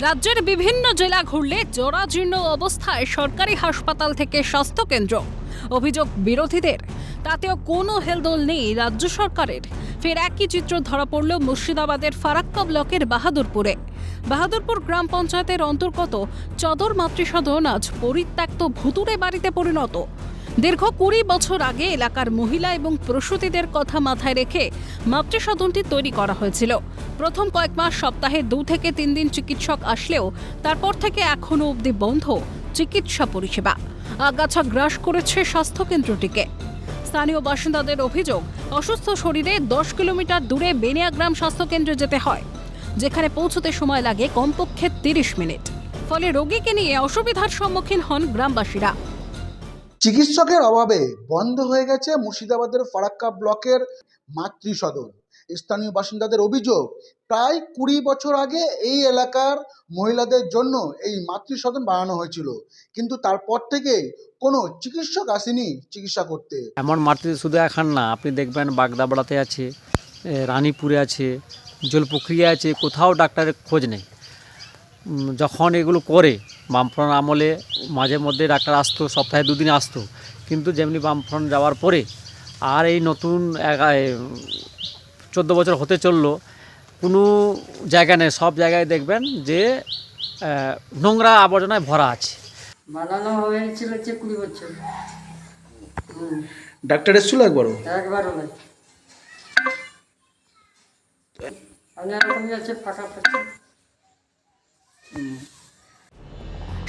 রাজ্যের বিভিন্ন জেলা ঘুরলে জরাজীর্ণ অবস্থায় সরকারি হাসপাতাল থেকে স্বাস্থ্যকেন্দ্র। অভিযোগ বিরোধীদের। তাতেও কোনো হেলদোল নেই রাজ্য সরকারের। ফের একই চিত্র ধরা পড়ল মুর্শিদাবাদের ফারাক্কা ব্লকের বাহাদুরপুরে। বাহাদুরপুর গ্রাম পঞ্চায়েতের অন্তর্গত চদর মাতৃসদন আজ পরিত্যক্ত ভুতুরে বাড়িতে পরিণত। দীর্ঘ কুড়ি বছর আগে এলাকার মহিলা এবং প্রসূতিদের কথা মাথায় রেখে মাতৃসদনটি তৈরি করা হয়েছিল। প্রথম কয়েক মাস সপ্তাহে দু থেকে তিন দিন চিকিৎসক আসলেও তারপর থেকে এখনও অবধি বন্ধ চিকিৎসা পরিষেবা। আগাছা গ্রাস করেছে স্বাস্থ্যকেন্দ্রটিকে। স্থানীয় বাসিন্দাদের অভিযোগ, অসুস্থ শরীরে দশ কিলোমিটার দূরে বেনিয়াগ্রাম স্বাস্থ্যকেন্দ্রে যেতে হয়, যেখানে পৌঁছতে সময় লাগে কমপক্ষে তিরিশ মিনিট। ফলে রোগীকে নিয়ে অসুবিধার সম্মুখীন হন গ্রামবাসীরা। চিকিৎসকের অভাবে বন্ধ হয়ে গেছে মুর্শিদাবাদের ফারাক্কা ব্লকের মাতৃসদন। স্থানীয় বাসিন্দাদের অভিযোগ, প্রায় কুড়ি বছর আগে এই এলাকার মহিলাদের জন্য এই মাতৃসদন বানানো হয়েছিল। কিন্তু তারপর থেকে কোনো চিকিৎসক আসেনি চিকিৎসা করতে। এমন মাতৃ শুধু এখন না, আপনি দেখবেন বাগদাবড়াতে আছে রানীপুরে আছে, জলপুকুরিয়া আছে, কোথাও ডাক্তারের খোঁজ নেই। যখন এগুলো করে বামফ্রন্ট আমলে মাঝে মধ্যে ডাক্তার আসতো সপ্তাহে দুদিন আসতো। কিন্তু যেমনি বামফ্রন্ট যাওয়ার পরে আর এই নতুন চোদ্দ বছর হতে চলল কোনো জায়গা নেই। সব জায়গায় দেখবেন যে নোংরা আবর্জনায় ভরা আছে। বানানো হয়েছিল হচ্ছে কুড়ি বছর। ডাক্তার এসেছিল একবারও? একবারও আছে ফাঁকা ফাঁকা।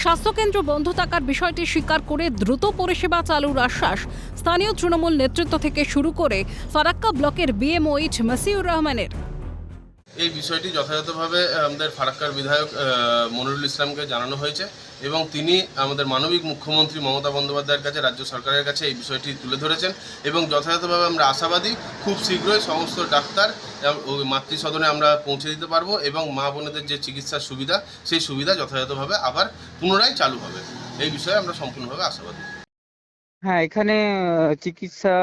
স্বাস্থ্যকেন্দ্র বন্ধ থাকার বিষয়টি স্বীকার করে দ্রুত পরিষেবা চালুর আশ্বাস স্থানীয় তৃণমূল নেতৃত্ব থেকে শুরু করে ফারাক্কা ব্লকের বিএমওইচ মাসিউর রহমানের। এই বিষয়টি যথাযথভাবে আমাদের ফারাক্কার বিধায়ক মনিরুল ইসলামকে জানানো হয়েছে এবং তিনি আমাদের মানবিক মুখ্যমন্ত্রী মমতা বন্দ্যোপাধ্যায়ের কাছে, রাজ্য সরকারের কাছে এই বিষয়টি তুলে ধরেছেন এবং যথাযথভাবে আমরা আশাবাদী খুব শীঘ্রই সমস্ত ডাক্তার মাতৃসদনে আমরা পৌঁছে দিতে পারব এবং মা বোনেদের যে চিকিৎসার সুবিধা, সেই সুবিধা যথাযথভাবে আবার পুনরায় চালু হবে। এই বিষয়ে আমরা সম্পূর্ণভাবে আশাবাদী। হ্যাঁ এখানে চিকিৎসা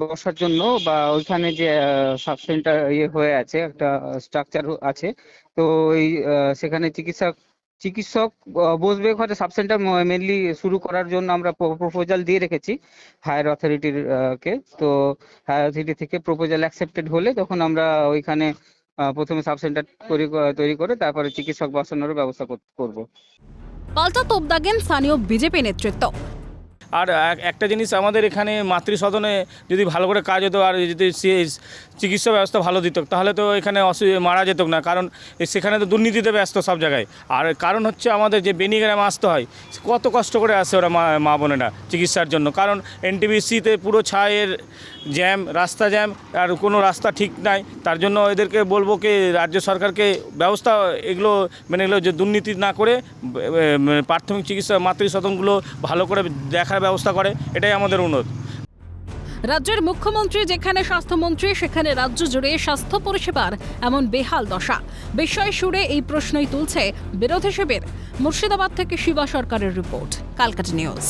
বসার জন্য বা ওইখানে যে সাব সেন্টার ইয়ে হয়ে আছে একটা স্ট্রাকচার আছে তো আহ, সেখানে চিকিৎসা চিকিৎসক বসবে ওখানে সাব সেন্টার মেনলি শুরু করার জন্য আমরা প্রপোজাল দিয়ে রেখেছি হায়ার অথরিটির কে। তো হায়ার অথরিটি থেকে প্রপোজাল অ্যাকসেপ্টেড হলে তখন আমরা ওইখানে প্রথমে সাব সেন্টার তৈরি তৈরি করে তারপরে চিকিৎসক বসানোর ব্যবস্থা কর- করব। পাল্টা তোপ দাগেন স্থানীয় বিজেপি নেতৃত্ব। আর এক- একটা জিনিস আমাদের এখানে মাতৃসদনে যদি ভালো করে কাজ হতো আর যদি চিকিৎসা ব্যবস্থা ভালো দিত, তাহলে তো এখানে অসু, মারা যেত না। কারণ সেখানে তো দুর্নীতিতে ব্যস্ত সব জায়গায়। আর কারণ হচ্ছে আমাদের যে বেনিগ্রামে আসতে হয় কত কষ্ট করে আসে ওরা মা বোনেরা চিকিৎসার জন্য। কারণ এনটিবিসিতে পুরো ছায়ের জ্যাম, রাস্তা জ্যাম, আর কোনো রাস্তা ঠিক নাই। তার জন্য এদেরকে বলব কি, রাজ্য সরকারকে ব্যবস্থা এগুলো মানে এগুলো যে দুর্নীতি না করে ব- প্রাথমিক চিকিৎসা মাতৃসদনগুলো ভালো করে দেখার ব্যবস্থা করে, এটাই আমাদের অনুরোধ। রাজ্যের মুখ্যমন্ত্রী যেখানে স্বাস্থ্যমন্ত্রী, সেখানে রাজ্য জুড়ে স্বাস্থ্য পরিষেবার এমন বেহাল দশা। বিষয় সুরে এই প্রশ্নই তুলছে বিরোধী শিবির। মুর্শিদাবাদ থেকে শিবা সরকারের রিপোর্ট, কালকাটা নিউজ।